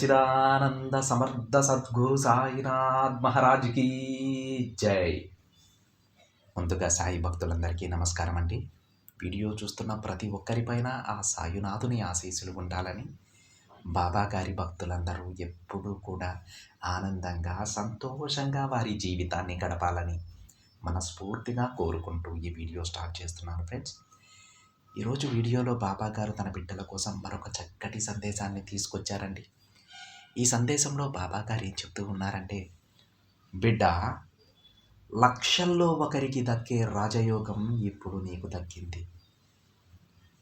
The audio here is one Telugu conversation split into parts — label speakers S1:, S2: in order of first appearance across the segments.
S1: సచ్చిదానంద సమర్థ సద్గురు సాయినాథ్ మహారాజ్కి జై. ముందుగా సాయి భక్తులందరికీ నమస్కారం అండి. వీడియో చూస్తున్న ప్రతి ఒక్కరిపైన ఆ సాయునాథుని ఆశీస్సులు ఉండాలని బాబా గారి భక్తులందరూ ఎప్పుడూ కూడా ఆనందంగా సంతోషంగా వారి జీవితాన్ని గడపాలని మనస్ఫూర్తిగా కోరుకుంటూ ఈ వీడియో స్టార్ట్ చేస్తున్నాను ఫ్రెండ్స్. ఈరోజు వీడియోలో బాబా గారు తన బిడ్డల కోసం మరొక చక్కటి సందేశాన్ని తీసుకొచ్చారండి. ఈ సందేశంలో బాబా గారు ఏం చెప్తూ ఉన్నారంటే బిడ్డ లక్షల్లో ఒకరికి దక్కే రాజయోగం ఇప్పుడు నీకు దక్కింది.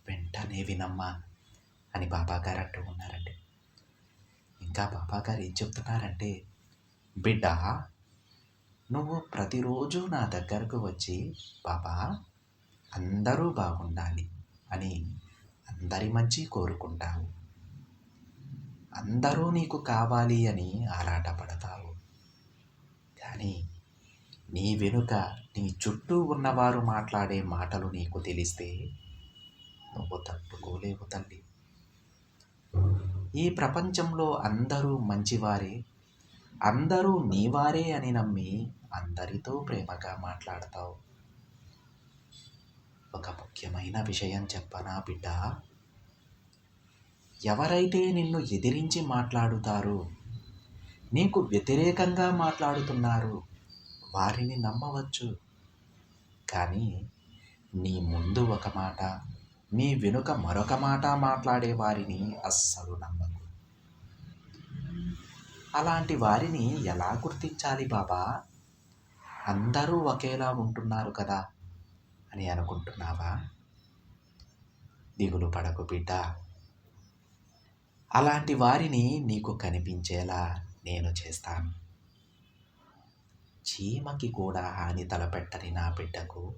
S1: వెంటనే వినమ్మా అని బాబా గారు అంటూ ఉన్నారండి. ఇంకా బాబా గారు ఏం చెప్తున్నారంటే బిడ్డ నువ్వు ప్రతిరోజు నా దగ్గరకు వచ్చి బాబా అందరూ బాగుండాలి అని అందరి మంచి కోరుకుంటావు. అందరూ నీకు కావాలి అని ఆరాటపడతావు. కానీ నీ వెనుక నీ చుట్టూ ఉన్నవారు మాట్లాడే మాటలు నీకు తెలిస్తే నువ్వు తట్టుకోలేవు తల్లి. ఈ ప్రపంచంలో అందరూ మంచివారే అందరూ నీవారే అని నమ్మి అందరితో ప్రేమగా మాట్లాడతావు. ఒక ముఖ్యమైన విషయం చెప్పనా బిడ్డ? ఎవరైతే నిన్ను ఎదిరించి మాట్లాడుతారో నీకు వ్యతిరేకంగా మాట్లాడుతున్నారు వారిని నమ్మవచ్చు. కానీ నీ ముందు ఒక మాట నీ వెనుక మరొక మాట మాట్లాడే వారిని అస్సలు నమ్మకు. అలాంటి వారిని ఎలా గుర్తించాలి బాబా? అందరూ ఒకేలా ఉంటున్నారు కదా అని అనుకుంటున్నావా? దిగులు పడకు బిడ్డ. అలాంటి వారిని నీకు కనిపించేలా నేను చేస్తాను. చీమకి కూడా హాని తలపెట్టని నా బిడ్డకు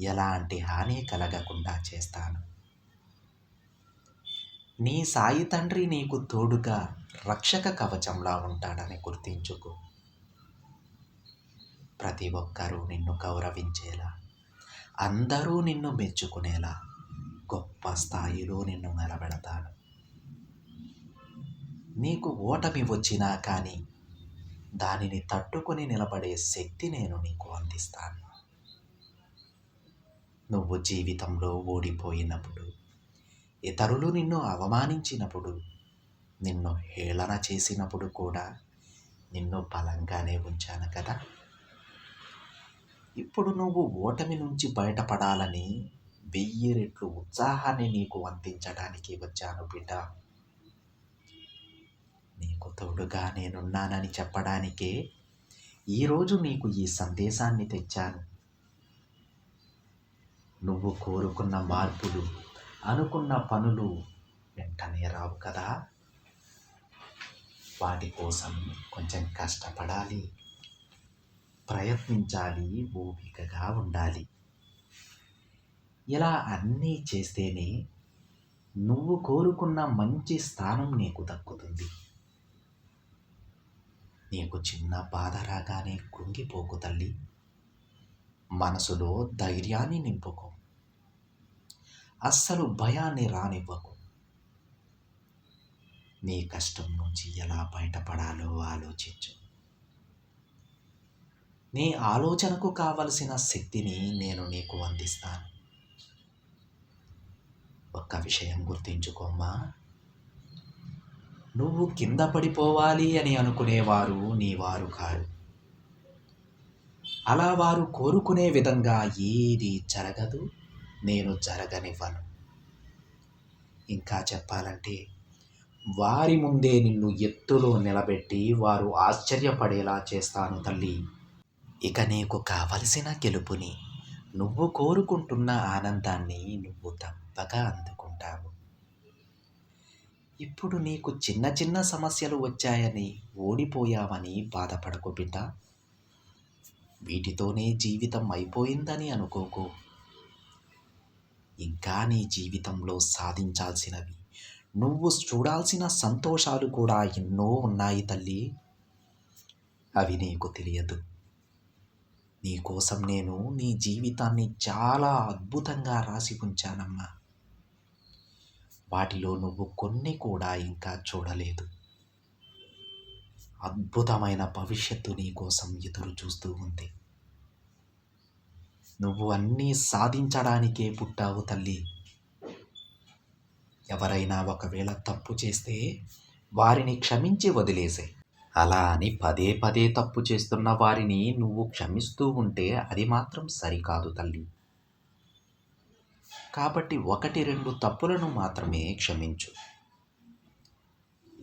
S1: ఎలాంటి హాని కలగకుండా చేస్తాను. నీ సాయి తండ్రి నీకు తోడుగా రక్షక కవచంలా ఉంటాడని గుర్తించుకో. ప్రతి ఒక్కరూ నిన్ను గౌరవించేలా అందరూ నిన్ను మెచ్చుకునేలా గొప్ప స్థాయిలో నిన్ను నిలబెడతాను. నీకు ఓటమి వచ్చినా కానీ దానిని తట్టుకొని నిలబడే శక్తి నేను నీకు అందిస్తాను. నువ్వు జీవితంలో ఓడిపోయినప్పుడు ఇతరులు నిన్ను అవమానించినప్పుడు నిన్ను హేళన చేసినప్పుడు కూడా నిన్ను బలంగానే ఉంచాను కదా. ఇప్పుడు నువ్వు ఓటమి నుంచి బయటపడాలని వెయ్యి రెట్లు ఉత్సాహాన్ని నీకు అందించడానికి వచ్చాను బిడ్డ. తోడుగా నేనున్నానని చెప్పడానికే ఈరోజు నీకు ఈ సందేశాన్ని తెచ్చాను. నువ్వు కోరుకున్న మార్పులు అనుకున్న పనులు వెంటనే రావు కదా. వాటి కోసం కొంచెం కష్టపడాలి. ప్రయత్నించాలి ఓపికగా ఉండాలి. ఇలా అన్నీ చేస్తేనే నువ్వు కోరుకున్న మంచి స్థానం నీకు దక్కుతుంది. నీకు చిన్న బాధ రాగానే కృంగిపోకు తల్లి. మనసులో ధైర్యాన్ని నింపుకో. అస్సలు భయాన్ని రానివ్వకు. నీ కష్టం నుంచి ఎలా బయటపడాలో ఆలోచించు. నీ ఆలోచనకు కావలసిన శక్తిని నేను నీకు అందిస్తాను. ఒక్క విషయం గుర్తించుకోమ్మా. నువ్వు కింద పడిపోవాలి అని అనుకునేవారు నీ వారు కాదు అలా వారు కోరుకునే విధంగా ఏది జరగదు నేను జరగనివ్వను. ఇంకా చెప్పాలంటే వారి ముందే నిన్ను ఎత్తులో నిలబెట్టి వారు ఆశ్చర్యపడేలా చేస్తాను తల్లి. ఇక నీకు కావలసిన గెలుపుని నువ్వు కోరుకుంటున్న ఆనందాన్ని నువ్వు తప్పక అందుకుంటావు. ఇప్పుడు నీకు చిన్న చిన్న సమస్యలు వచ్చాయని ఓడిపోయావని బాధపడకు బిడ్డ. వీటితోనే జీవితం అయిపోయిందని అనుకోకు. ఇంకా నీ జీవితంలో సాధించాల్సినవి నువ్వు చూడాల్సిన సంతోషాలు కూడా ఎన్నో ఉన్నాయి తల్లి. అవి నీకు తెలియదు. నీకోసం నేను నీ జీవితాన్ని చాలా అద్భుతంగా రాసి ఉంచానమ్మా. వాటిలో నువ్వు కొన్ని కూడా ఇంకా చూడలేదు. అద్భుతమైన భవిష్యత్తు నీ కోసం ఎదురు చూస్తూ ఉంది. నువ్వు అన్నీ సాధించడానికే పుట్టావు తల్లి. ఎవరైనా ఒకవేళ తప్పు చేస్తే వారిని క్షమించి వదిలేసే. అలా అని పదే పదే తప్పు చేస్తున్న వారిని నువ్వు క్షమిస్తూ ఉంటే అది మాత్రం సరికాదు తల్లి. కాబట్టి ఒకటి రెండు తప్పులను మాత్రమే క్షమించు.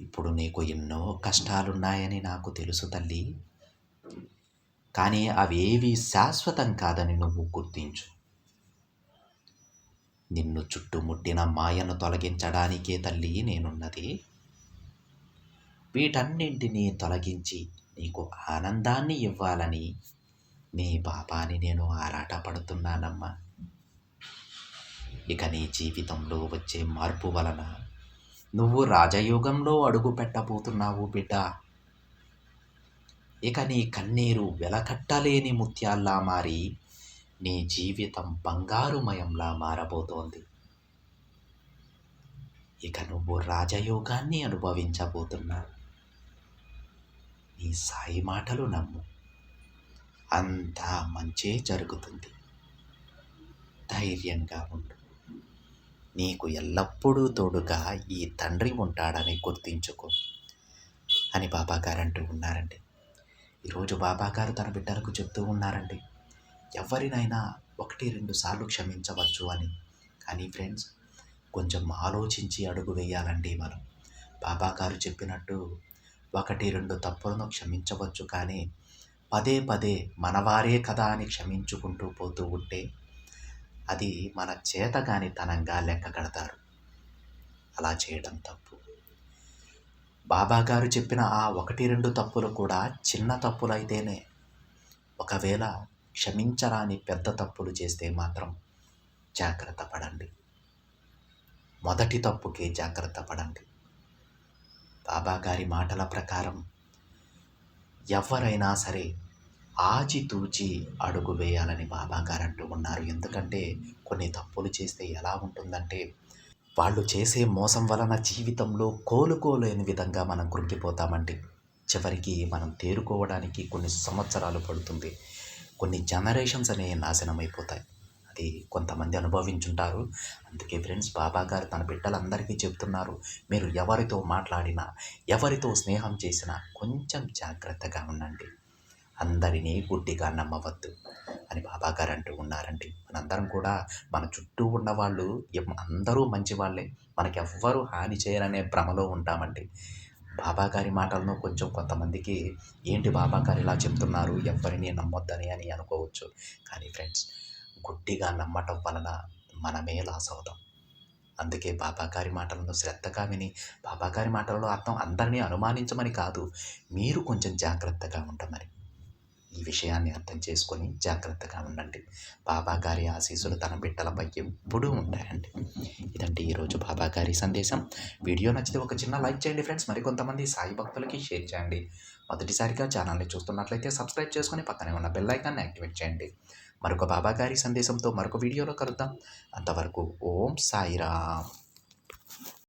S1: ఇప్పుడు నీకు ఎన్నో కష్టాలున్నాయని నాకు తెలుసు తల్లి. కానీ అవేవి శాశ్వతం కాదని నువ్వు గుర్తించు. నిన్ను చుట్టుముట్టిన మాయను తొలగించడానికే తల్లి నేనున్నది. వీటన్నింటినీ తొలగించి నీకు ఆనందాన్ని ఇవ్వాలని నీ పాపాని నేను ఆరాటపడుతున్నానమ్మా. ఇక నీ జీవితంలో వచ్చే మార్పు వలన నువ్వు రాజయోగంలో అడుగు పెట్టబోతున్నావు బిడ్డ. ఇక నీ కన్నీరు వెలకట్టలేని ముత్యాల్లా మారి నీ జీవితం బంగారుమయంలా మారబోతోంది. ఇక నువ్వు రాజయోగాన్ని అనుభవించబోతున్నావు. నీ సాయి మాటలు నమ్ము. అంతా మంచే జరుగుతుంది. ధైర్యంగా ఉండు. నీకు ఎల్లప్పుడూ తోడుగా ఈ తండ్రి ఉంటాడని గుర్తించుకో అని బాబాగారు అంటూ ఉన్నారండి. ఈరోజు బాబాగారు తన బిడ్డలకు చెప్తూ ఉన్నారండి ఎవరినైనా ఒకటి రెండు సార్లు క్షమించవచ్చు అని. కానీ ఫ్రెండ్స్ కొంచెం ఆలోచించి అడుగు వేయాలండి మనం. బాబాగారు చెప్పినట్టు ఒకటి రెండు తప్పులను క్షమించవచ్చు కానీ పదే పదే మనవారే కదా అని క్షమించుకుంటూ పోతూ ఉంటే అది మన చేతగానితనంగా లెక్క కడతారు. అలా చేయడం తప్పు. బాబా గారు చెప్పిన ఆ ఒకటి రెండు తప్పులు కూడా చిన్న తప్పులైతేనే ఒకవేళ క్షమించరాని పెద్ద తప్పులు చేస్తే మాత్రం జాగ్రత్త పడండి. మొదటి తప్పుకి జాగ్రత్త పడండి. బాబాగారి మాటల ప్రకారం ఎవరైనా సరే ఆచితూచి అడుగు వేయాలని బాబా గారు అంటూ ఉన్నారు. ఎందుకంటే కొన్ని తప్పులు చేస్తే ఎలా ఉంటుందంటే వాళ్ళు చేసే మోసం వలన జీవితంలో కోలుకోలేని విధంగా మనం కృంగిపోతామండి. చివరికి మనం తేరుకోవడానికి కొన్ని సంవత్సరాలు పడుతుంది. కొన్ని జనరేషన్స్ అనేవి నాశనం అయిపోతాయి అది కొంతమంది అనుభవించుంటారు. అందుకే ఫ్రెండ్స్ బాబా గారు తన బిడ్డలందరికీ చెప్తున్నారు మీరు ఎవరితో మాట్లాడినా ఎవరితో స్నేహం చేసినా కొంచెం జాగ్రత్తగా ఉండండి. అందరినీ గుడ్డిగా నమ్మవద్దు అని బాబాగారు అంటూ ఉన్నారండి. మనందరం కూడా మన చుట్టూ ఉన్న వాళ్ళు అందరూ మంచి వాళ్ళే మనకి ఎవ్వరూ హాని చేయరనే భ్రమలో ఉంటామండి. బాబాగారి మాటలను కొంచెం కొంతమందికి ఏంటి బాబాగారు ఇలా చెప్తున్నారు ఎవరిని నమ్మొద్దని అని అనుకోవచ్చు. కానీ ఫ్రెండ్స్ గుడ్డిగా నమ్మటం వలన మనమే లాస్ అవుతాం. అందుకే బాబాగారి మాటలను శ్రద్ధగా విని బాబాగారి మాటలలో అర్థం అందరినీ అనుమానించమని కాదు మీరు కొంచెం జాగ్రత్తగా ఉండమని ఈ విషయాన్ని అర్థం చేసుకొని జాగ్రత్తగా ఉండండి. బాబా గారి ఆశీస్సులు తన బిడ్డలపై ఎప్పుడూ ఉంటాయండి. ఇదండి ఈరోజు బాబా గారి సందేశం. వీడియో నచ్చితే ఒక చిన్న లైక్ చేయండి ఫ్రెండ్స్. మరికొంతమంది సాయి భక్తులకి షేర్ చేయండి. మొదటిసారిగా ఛానల్ని చూస్తున్నట్లయితే సబ్స్క్రైబ్ చేసుకొని పక్కనే ఉన్న బెల్ ఐకాన్ని యాక్టివేట్ చేయండి. మరొక బాబా గారి సందేశంతో మరొక వీడియోలో కలుద్దాం. అంతవరకు ఓం సాయిరామ్.